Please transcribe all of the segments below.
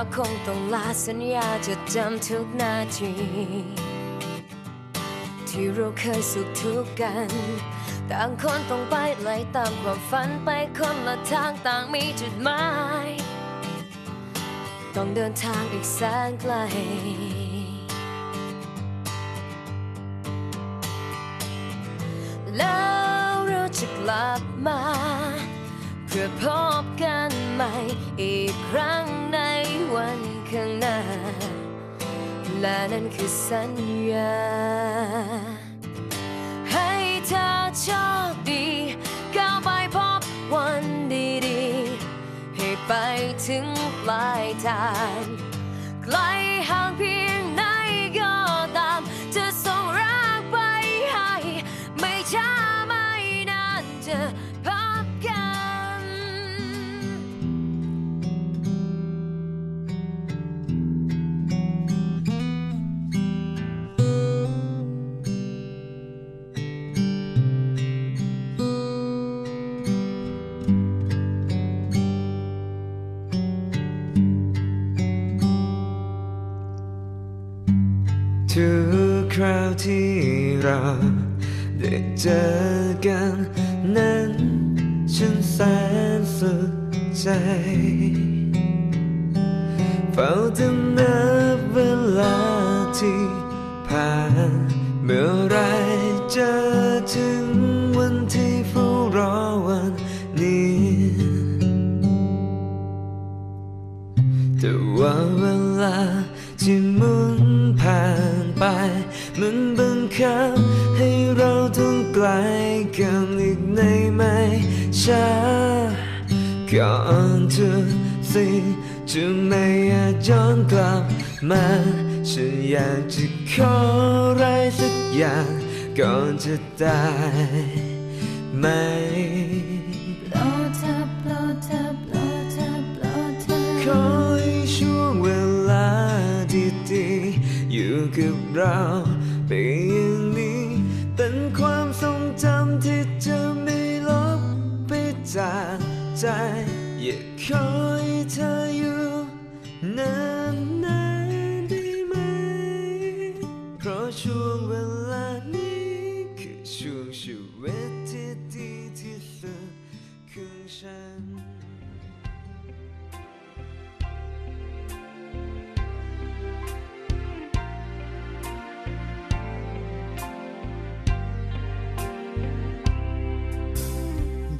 ราคงต้องลาสัญญาจะจำทุกนาที ที่เราเคยสุขทุกกัน ต่างคนต้องไปไล่ตามความฝันไปคนละทางต่างมีจุดหมาย ต้องเดินทางอีกแสนไกลแล้วเราจะกลับมา เพื่อพบกันใหม่อีกครั้ง และนั่นคือสัญญา ให้เธอโชคดีก้าวไปพบวันดีๆ ให้ไปถึงปลายทางไกลห่างเพียงไหนก็ตาม จะส่งรักไปให้ ไม่ช้าไม่นานจะ คราวที่เราได้เจอกันนั้น ฉันแสนสุขใจเฝ้าแต่นับเวลาที่ผ่านเมื่อไรจะถึงวันที่เฝ้ารอวันนี้แต่ว่าเวลาที่มุนผ่านไป มันบังคับให้เราต้องไกลกันอีกในไม่ช้าก่อนทุกสิ่งจะไม่อาจย้อนกลับมาฉันอยากจะขออะไรสักอย่างก่อนจะตายไหมโปรดเธอโปรดเธอโปรดเธอโปรดเธอขอให้ช่วงเวลาดีๆอยู่กับเรา ไปอย่างนี้เป็นความทรงจำที่จะไม่ลบไปจากใจ อยากขอให้เธออยู่นา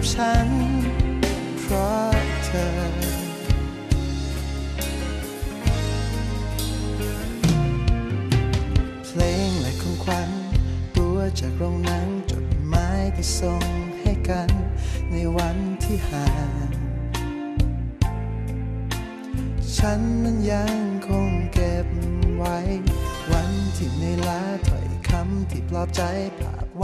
กับฉัน เพราะเธอ เพลงและของขวัญตัวจากโรงหนังจดหมายที่ส่งให้กัน ในวันที่ห่าง ฉันนั้นยังคงเก็บไว้ วันที่ในลาถ้อยคำที่ปลอบใจภาพ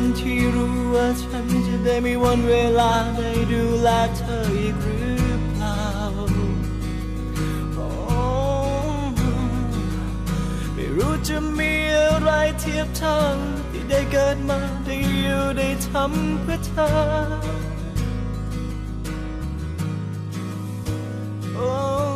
นที่รู้ว่าฉันจะได้มีวันเวลาได้ดูแลเธออีกหรือเปล่าโอ้ไม่รู้จะมีอะไรเทียบเท่าที่ได้เกิดมาได้อยู่ได้ทำเพื่อเธอโอ้